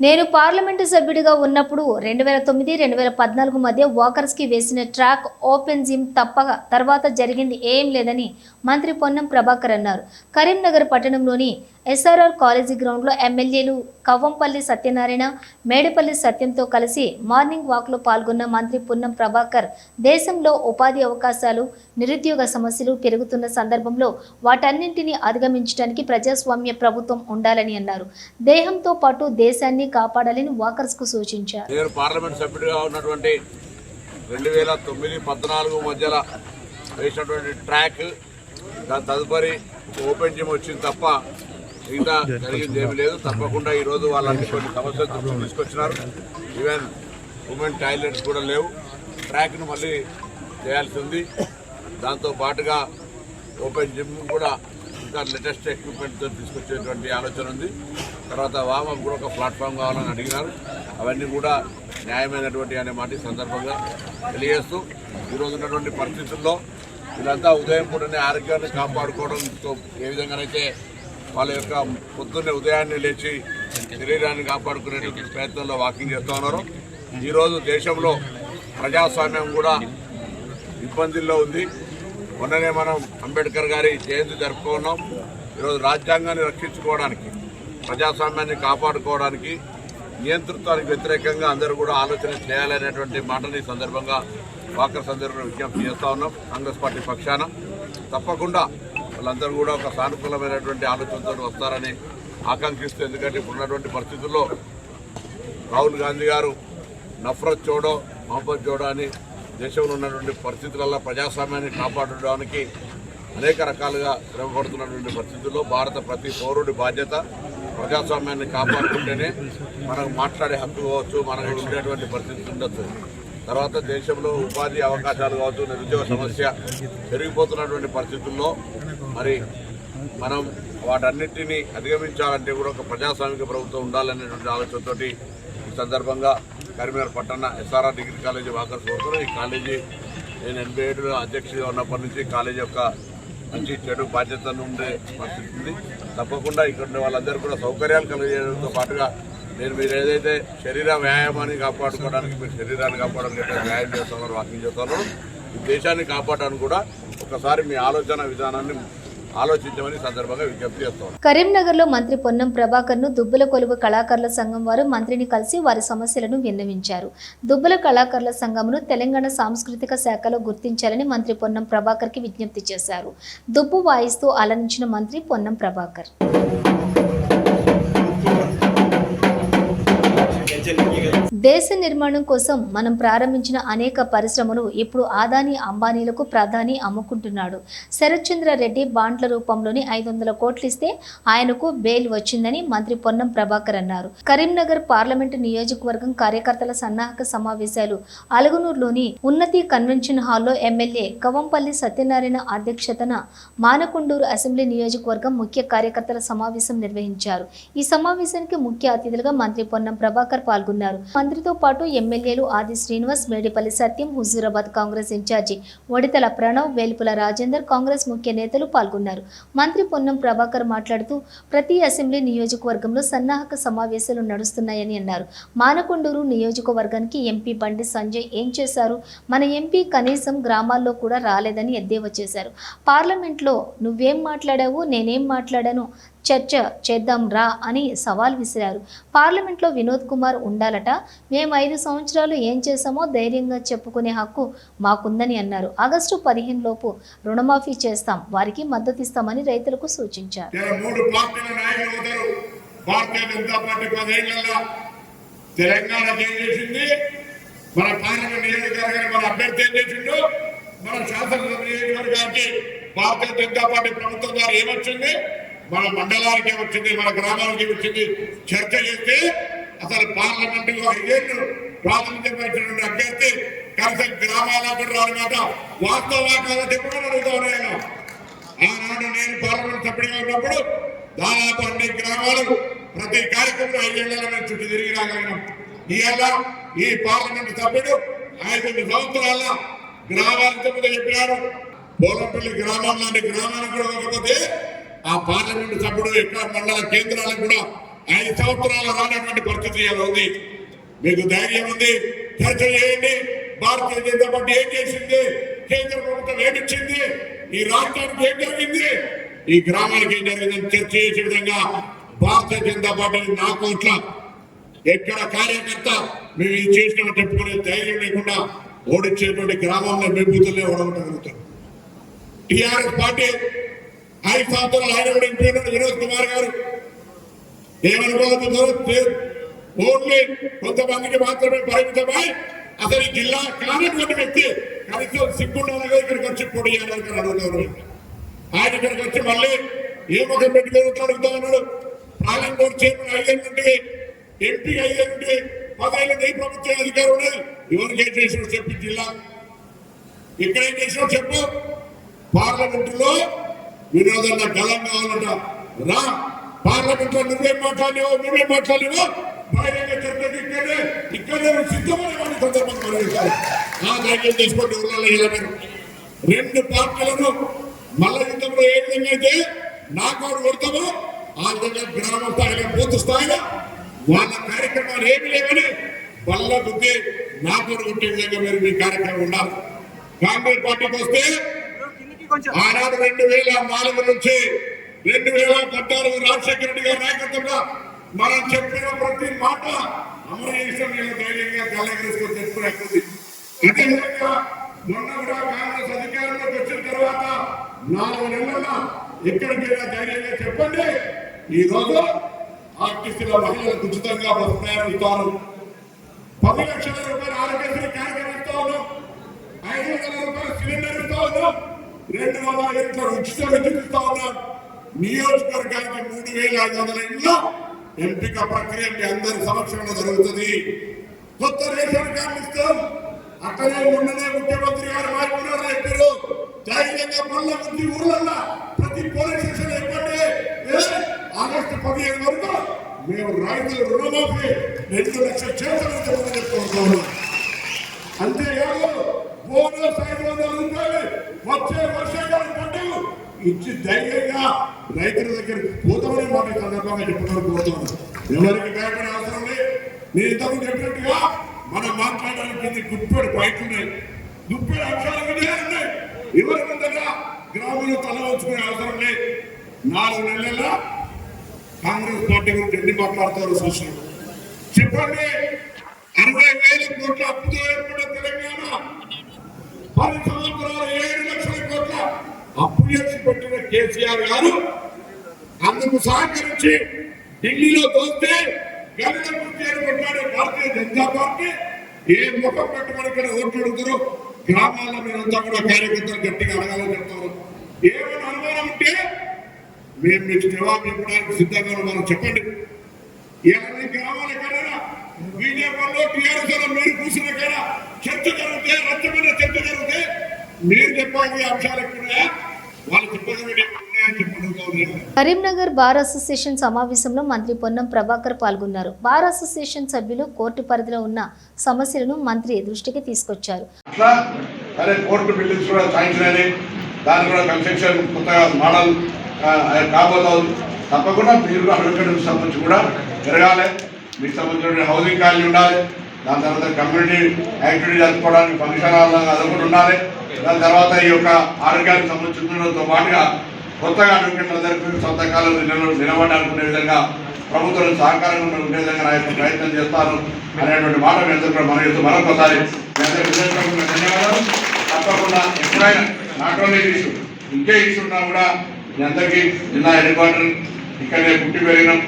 నేను పార్లమెంటు సభ్యుడిగా ఉన్నప్పుడు రెండు వేల తొమ్మిది రెండు వేల పద్నాలుగు మధ్య వాకర్స్కి వేసిన ట్రాక్ ఓపెన్ జిమ్ తప్పగా తర్వాత జరిగింది ఏం లేదని మంత్రి పొన్నం ప్రభాకర్ అన్నారు. కరీంనగర్ పట్టణంలోని ఎస్ఆర్ఆర్ కాలేజీ గ్రౌండ్లో ఎమ్మెల్యేలు కవ్వంపల్లి సత్యనారాయణ మేడపల్లి సత్యంతో కలిసి మార్నింగ్ వాక్లో పాల్గొన్న మంత్రి పొన్నం ప్రభాకర్ దేశంలో ఉపాధి అవకాశాలు నిరుద్యోగ సమస్యలు పెరుగుతున్న సందర్భంలో వాటన్నింటినీ అధిగమించడానికి ప్రజాస్వామ్య ప్రభుత్వం ఉండాలని అన్నారు. దేహంతో పాటు దేశాన్ని కాపాడాలని వాకర్స్కు సూచించారు. నేను పార్లమెంట్ సభ్యుడిగా ఉన్నటువంటి రెండు వేల తొమ్మిది పద్నాలుగు మధ్యలో వేసినటువంటి ట్రాక్ దాని తదుపరి ఓపెన్ జిమ్ వచ్చింది తప్ప మిగతా జరిగింది ఏమి లేదు. తప్పకుండా ఈరోజు వాళ్ళన్ని కొన్ని సమస్యలు తీసుకొచ్చినారు. ఈవెన్ ఉమెన్ టాయిలెట్స్ కూడా లేవు. ట్రాక్ను మళ్ళీ చేయాల్సి ఉంది. దాంతో పాటుగా ఓపెన్ జిమ్ కూడా ఇంకా లేటెస్ట్ ఎక్విప్మెంట్తో తీసుకొచ్చేటువంటి ఆలోచన ఉంది. తర్వాత వామకు కూడా ఒక ప్లాట్ఫామ్ కావాలని అడిగినారు. అవన్నీ కూడా న్యాయమైనటువంటి అనే మాట సందర్భంగా తెలియజేస్తూ ఈరోజు ఉన్నటువంటి పరిస్థితుల్లో వీళ్ళంతా ఉదయం పూటనే ఆరోగ్యాన్ని కాపాడుకోవడంతో ఏ విధంగానైతే వాళ్ళ యొక్క పొద్దున్నే ఉదయాన్నే లేచి శరీరాన్ని కాపాడుకునేటువంటి ప్రయత్నంలో వాకింగ్ చేస్తూ ఉన్నారు ఈరోజు దేశంలో ప్రజాస్వామ్యం కూడా ఇబ్బందుల్లో ఉంది. మొన్ననే మనం అంబేద్కర్ గారి జయంతి జరుపుకున్నాం. ఈరోజు రాజ్యాంగాన్ని రక్షించుకోవడానికి ప్రజాస్వామ్యాన్ని కాపాడుకోవడానికి నియంతృత్వానికి వ్యతిరేకంగా అందరూ కూడా ఆలోచన చేయాలనేటువంటి మాటని ఈ సందర్భంగా వాకర్ సందర్భంగా విజ్ఞప్తి చేస్తూ ఉన్నాం. కాంగ్రెస్ పార్టీ పక్షాన. తప్పకుండా వాళ్ళందరూ కూడా ఒక సానుకూలమైనటువంటి ఆలోచనతో వస్తారని ఆకాంక్షిస్తూ ఎందుకంటే ఇప్పుడున్నటువంటి పరిస్థితుల్లో రాహుల్ గాంధీ గారు నఫరత్ చోడో మహమ్మద్ చోడో అని దేశంలో ఉన్నటువంటి పరిస్థితులలో ప్రజాస్వామ్యాన్ని కాపాడడానికి అనేక రకాలుగా శ్రమపడుతున్నటువంటి పరిస్థితుల్లో భారత ప్రతి పౌరుడి బాధ్యత ప్రజాస్వామ్యాన్ని కాపాడుకుంటేనే మనకు మాట్లాడే హక్కు కావచ్చు మనకు ఉండేటువంటి పరిస్థితి ఉండొచ్చు. తర్వాత దేశంలో ఉపాధి అవకాశాలు కావచ్చు నిరుద్యోగ సమస్య పెరిగిపోతున్నటువంటి పరిస్థితుల్లో మరి మనం వాటన్నిటినీ అధిగమించాలంటే కూడా ఒక ప్రజాస్వామిక ప్రభుత్వం ఉండాలనేటువంటి ఆలోచనతోటి ఈ సందర్భంగా కరీంనగర్ పట్టణ ఎస్ఆర్ఆర్ డిగ్రీ కాలేజీ వాకర్స్ కోరుకున్నాం ఈ కాలేజీ నేను ఎనభై ఏడులో అధ్యక్షుడిగా ఉన్నప్పటి నుంచి కాలేజీ యొక్క మంచి చెడు బాధ్యతను ఉండే పరిస్థితి తప్పకుండా ఇక్కడ ఉండే వాళ్ళందరూ కూడా సౌకర్యాలు కలిగేయడంతో పాటుగా నేను మీరు ఏదైతే శరీర వ్యాయామాన్ని కాపాడుకోవడానికి మీరు శరీరాన్ని కాపాడడానికి వ్యాయామం చేస్తున్నారు వాకింగ్ చేస్తున్నారు దేశాన్ని కాపాడడానికి కూడా ఒకసారి మీ ఆలోచన విధానాన్ని ఆలోచించమని సందర్భంగా విజ్ఞప్తి కరీంనగర్లో మంత్రి పొన్నం ప్రభాకర్ను దుబ్బల కొలువు కళాకారుల సంఘం వారు మంత్రిని కలిసి వారి సమస్యలను విన్నవించారు. దుబ్బల కళాకారుల సంఘమును తెలంగాణ సాంస్కృతిక శాఖలో గుర్తించాలని మంత్రి పొన్నం ప్రభాకర్కి విజ్ఞప్తి చేశారు. దుబ్బు వాయిస్తూ అలరించిన మంత్రి పొన్నం ప్రభాకర్. దేశ నిర్మాణం కోసం మనం ప్రారంభించిన అనేక పరిశ్రమలు ఇప్పుడు ఆదాని అంబానీలకు ప్రధాని అమ్ముకుంటున్నాడు. శరత్చంద్ర రెడ్డి బాండ్ల రూపంలోని ఐదు వందల కోట్లు ఇస్తే ఆయనకు బెయిల్ వచ్చిందని మంత్రి పొన్నం ప్రభాకర్ అన్నారు. కరీంనగర్ పార్లమెంటు నియోజకవర్గం కార్యకర్తల సన్నాహక సమావేశాలు అలగనూరులోని ఉన్నతి కన్వెన్షన్ హాల్లో ఎమ్మెల్యే కవంపల్లి సత్యనారాయణ అధ్యక్షతన మానకొండూరు అసెంబ్లీ నియోజకవర్గం ముఖ్య కార్యకర్తల సమావేశం నిర్వహించారు. ఈ సమావేశానికి ముఖ్య అతిథులుగా మంత్రి పొన్నం ప్రభాకర్ పాల్గొన్నారు. మంత్రితో పాటు ఎమ్మెల్యేలు ఆది శ్రీనివాస్ మేడిపల్లి సత్యం హుజూరాబాద్ కాంగ్రెస్ ఇన్ఛార్జి ఒడితల ప్రణవ్ వేలుపుల రాజేందర్ కాంగ్రెస్ ముఖ్య నేతలు పాల్గొన్నారు. మంత్రి పొన్నం ప్రభాకర్ మాట్లాడుతూ ప్రతి అసెంబ్లీ నియోజకవర్గంలో సన్నాహక సమావేశాలు నడుస్తున్నాయని అన్నారు. మానకొండూరు నియోజకవర్గానికి ఎంపీ బండి సంజయ్ ఏం చేశారు? మన ఎంపీ కనీసం గ్రామాల్లో కూడా రాలేదని ఎద్దేవా చేశారు. పార్లమెంట్లో నువ్వేం మాట్లాడావు? నేనేం మాట్లాడాను? చర్చ చేద్దాం రా అని సవాల్ విసిరారు. పార్లమెంట్లో వినోద్ కుమార్ ఉండాలట. మేము ఐదు సంవత్సరాలు ఏం చేశామో ధైర్యంగా చెప్పుకునే హక్కు మాకుందని అన్నారు. ఆగస్టు పదిహేను లోపు రుణమాఫీ చేస్తాం. వారికి మద్దతు ఇస్తామని రైతులకు సూచించారు. భారతీయ జనతా పార్టీ పదేళ్ళలో ఏం చేసింది? మన పార్లమెంట్ మన అభ్యర్థి ఏం చేసిండు? మన శాసనసభ నియోజకవర్గానికి భారతీయ జనతా పార్టీ ప్రభుత్వం ద్వారా ఏమొచ్చింది? మన మండలానికి వచ్చింది మన గ్రామానికి వచ్చింది. చర్చ చేస్తే అసలు పార్లమెంట్లో ఐదేళ్ళు ప్రాతినిధ్యం వహించినటువంటి అభ్యర్థి కనీసం గ్రామాలకు రానమాట వాస్తవ కాదా చెప్పమని అడుగుతా ఉన్నాను ఆనాడు నేను పార్లమెంట్ సభ్యుడిగా ఉన్నప్పుడు దాదాపు అన్ని గ్రామాలు ప్రతి కార్యక్రమం ఐదేళ్ళలో చుట్టూ తిరిగి రాగలిగినాం ఇవాళ ఈ పార్లమెంట్ సభ్యుడు ఐదు సంవత్సరాల గ్రామాలకు ముందు చెప్పినాడు. పోలంపల్లి గ్రామం లాంటి గ్రామాలకు కూడా కాకపోతే ఆ పార్లమెంట్ సభ్యుడు ఎక్కడ మండల కేంద్రాలకు కూడా ఐదు సంవత్సరాలు రానటువంటి పరిస్థితి ఇలా ఉంది. మీకు ధైర్యం ఉంది. చర్చ చేయండి. భారతీయ జనతా పార్టీ ఏం చేసింది? కేంద్ర ప్రభుత్వం ఏమిచ్చింది ఈ రాష్ట్రానికి ఏం జరిగింది? ఈ గ్రామానికి ఏం జరిగిందని చర్చ చేసే విధంగా భారతీయ జనతా పార్టీ నా కోట్ల ఎక్కడ కార్యకర్త మేము ఇది చేసినా చెప్పుకునే ధైర్యం లేకుండా ఓడించేటువంటి గ్రామంలో మెబ్బుతులే ఓడగొట్టగలుగుతాం. టిఆర్ఎస్ పార్టీ ఐదు ఆయన కూడా ఎంపీ ఉన్నాడు. వినోద్ కుమార్ గారు. ఏమనుకోవద్దు ఓన్లీ కొంతమందికి మాత్రమే పరిమితమై అసలు జిల్లా కానటువంటి వ్యక్తి కనీసం సిగ్గుండాలగా ఇక్కడికి వచ్చి పొడి చేయాలని అడుగుతారు ఆయన ఇక్కడికి వచ్చి మళ్ళీ ఏ ముఖం పెట్టుకుని అడుగుతా ఉన్నాడు. పాలెం బోర్డు చైర్మన్ ఐదేళ్ళ నుండి ఎంపీ ఐదేళ్ళ నుండి పదేళ్ళ నీ ప్రభుత్వ అధికారం ఉన్నది. ఎవరికి ఏం చేసినట్టు చెప్పి జిల్లా. ఇక్కడ ఏం చేసినట్టు చెప్పు. పార్లమెంటులో వినోదన్న గలం కావాలంట రా పార్లమెంట్లో నువ్వేం మాట్లాడినావు నువ్వేం మాట్లాడినావు. బహిరంగ చర్చకి ఇక్కడే ఇక్కడే నువ్వు సందర్భంగా మనవిస్తాను. ఆ ధైర్యం చేసుకోండి ఊళ్ళలో రెండు పార్టీలను మల్ల యుద్ధంలో ఏ విధంగా అయితే నాకౌట్ కొడతామో ఆ విధంగా గ్రామ స్థాయిలో బూత్ స్థాయిలో వాళ్ళ కార్యక్రమాలు ఏమి లేవని బల్ల బుద్ధి నాకౌట్ కొట్టే విధంగా మీరు మీ కార్యక్రమం ఉండాలి. కాంగ్రెస్ పార్టీకి వస్తే ఆనాడు రెండు వేల నాలుగు నుంచి రెండు వేల పద్నాలుగు రాజశేఖర రెడ్డి గారి నాయకత్వంలో మనం చెప్పిన ప్రతి మాట అమలు చేసిన ధైర్యంగా కళ్ళగరేసుకొని చెప్పుకునేది అదేవిధంగా మొన్న కూడా కాంగ్రెస్ అధికారంలోకి వచ్చిన తర్వాత నాలుగు నెలల ఎక్కడికి ధైర్యంగా చెప్పండి. ఈ రోజు ఆర్టీసీలో మహిళలకు ఉచితంగా బస్సు ప్రయాణం ఇస్తారు పది లక్షల రూపాయలు ఆరోగ్యశ్రీ కార్యక్రమం ఇస్తా ఉన్నాం. ఐదు వందల రూపాయలు సిలిండర్ ఇస్తా ఉన్నాం. రెండు వందల ఇంట్లో ఉచిత విద్యుత్ ఇస్తా ఉన్నాం. నియోజకవర్గానికి మూడు వేల ఐదు వందల ఇంట్లో ఎంపిక ప్రక్రియ మీ అందరి సమక్షంలో జరుగుతుంది. కొత్త రేషన్ కార్డు ఇస్తాం. అక్కడే ఉండనే ముఖ్యమంత్రి గారు మాట్లాడారు చెప్పారు. ధైర్యంగా పనుల ప్రతి ఊళ్ళల్లో ప్రతి పోలీస్ స్టేషన్ ఎక్కడే. ఆగస్టు పదిహేను వరకు మేము రైతుల రుణమాఫీ రెండు లక్షల చేతులు చెప్పుకుంటున్నాం అంతేకాదు బోనస్ ఐదు వందల రూపాయలు వచ్చే వర్షాకాలం పంటలు ఇచ్చి ధైర్యంగా రైతుల దగ్గర పోతామని మాట సందర్భంగా చెప్పుకొని పోతాను ఎవరికి భయపడే అవసరం లేదు. నేను ఇంతకు చెప్పినట్టుగా మనం మాట్లాడడానికి ఇది గుప్పెడు బయట ఉన్నాయి. గుప్పెడు అంశాలు ఉన్నాయి ఉన్నాయి. ఎవరి ముందర గ్రామంలో తల వచ్చుకునే అవసరం లేదు. నాలుగు నెలల కాంగ్రెస్ పార్టీ గురించి ఎన్ని మాట్లాడతారో చూసాం చెప్పండి. అరవై వేల కోట్ల అప్పుతో ఏర్పడిన తెలంగాణ ప్రవేశపెట్టిన కేసీఆర్ గారు అందుకు సహకరించి ఢిల్లీలో దోస్తే గవర్నర్ కుర్చీలు భారతీయ జనతా పార్టీ ఏ ముఖం పెట్టమని ఇక్కడ ఓట్లు అడుగుతారు గ్రామాల్లో మీరంతా కూడా కార్యకర్తలు గట్టిగా అడగాలని చెప్తారు. ఏమైనా అనుమానం ఉంటే మేము మీకు జవాబు చెప్పడానికి సిద్ధంగా ఉన్నాం. చెప్పండి. ఇవన్నీ గ్రామాల కన్నా బీజేపీలో టీఆర్ఎస్ మీరు కూర్చున్న కదా చర్చ జరిగితే రచ్చమైన చర్చ జరిగితే మీరు చెప్పాలి అంశాలు ఎక్కున్నాయా కరీంనగర్ బార్ అసోసియేషన్ సమావేశంలో మంత్రి పొన్నం ప్రభాకర్ పాల్గొన్నారు. బార్ అసోసియేషన్ సభ్యులు కోర్టు పరిధిలో ఉన్న సమస్యలను మంత్రి దృష్టికి తీసుకొచ్చారు. తప్పకుండా మీరు సంబంధించి కూడా మీకు సంబంధించిన హౌసింగ్ ఉండాలి. దాని తర్వాత కమ్యూనిటీ యాక్టివిటీ జరుపుకోవడానికి ఫంక్షన్ హాల్ అది కూడా ఉండాలి. దాని తర్వాత ఈ యొక్క ఆరోగ్యానికి సంబంధించినతో పాటుగా కొత్తగా అడ్వకేట్లందరికీ సొంత కాలం నిలబడడానికి ఉండే విధంగా ప్రభుత్వం సహకారంగా ఉండే విధంగా నా యొక్క ప్రయత్నం చేస్తాను అనేటువంటి మాట మీ అందరూ కూడా మనం మరొకసారి ధన్యవాదాలు. తప్పకుండా ఎప్పుడైనా నాట్ ఓన్లీ ఇష్యూ ఇంకే ఇష్యూ ఉన్నా కూడా మీ అందరికీ జిల్లా హెడ్ ఇక్కడే పుట్టి పెరిగినాం.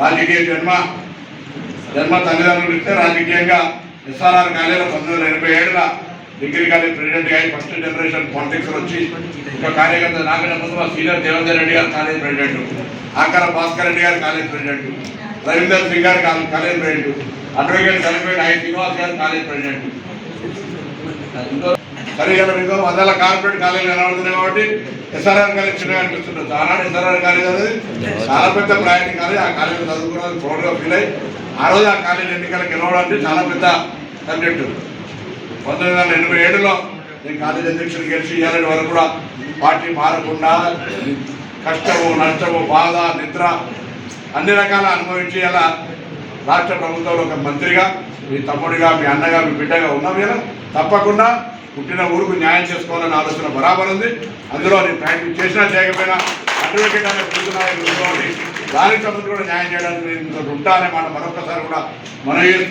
రాజకీయ జన్మ జన్మ తల్లిదండ్రులు ఇస్తే రాజకీయంగా ఎస్ఆర్ఆర్ కాలేజీలో పంతొమ్మిది వందల ఎనభై ఏడులో డిగ్రీ కాలేజ్ ప్రెసిడెంట్గా ఫస్ట్ జనరేషన్ పాలిటిక్స్ వచ్చి ఒక కార్యకర్త నాకన్నా ముందు మా senior Devender Reddy garu college president. ఆకార Bhaskar Reddy garu college president. Ravinder Singh garu college president. Advocate collector I Srinivas garu college president. ఇంకో- సరే ఇలా మీకు వందల కార్పొరేట్ కాలేజ్ కనబడుతున్నాయి కాబట్టి ఎస్ఆర్ఆర్ కాలేజ్ చిన్నగా అనిపిస్తుంది ఆనాడు ఎస్ఆర్ఆర్ కాలేజ్ అనేది చాలా పెద్ద ప్రయాణం కాలేజ్ ఆ కాలేజ్ చదువుకున్నది ప్రౌడ్గా ఫీల్ అయ్యి ఆ రోజు ఆ కాలేజ్ ఎన్నికలకు గెలవడం అంటే చాలా పెద్ద సబ్జెక్టు. పంతొమ్మిది వందల ఎనభై ఏడులో నేను కాలేజ్ అధ్యక్షుడు గెలిచి ఇవ్వాలని వరకు కూడా పార్టీ మారకుండా కష్టము నష్టము బాధ నిద్ర అన్ని రకాల అనుభవించి అలా రాష్ట్ర ప్రభుత్వంలో ఒక మంత్రిగా మీ తమ్ముడిగా మీ అన్నగా మీ బిడ్డగా ఉన్నాం మీరు తప్పకుండా పుట్టిన ఊరుకు న్యాయం చేసుకోవాలని ఆలోచన బరాబర్ ఉంది. అందులో నేను ప్రయత్నం చేసినా చేయకపోయినా అడ్వకేట్ అనే కూర్చున్నాయి దానికి సంబంధించి కూడా న్యాయం చేయడానికి నేను ఉంటా మాట మరొకసారి కూడా మనం చేస్తూ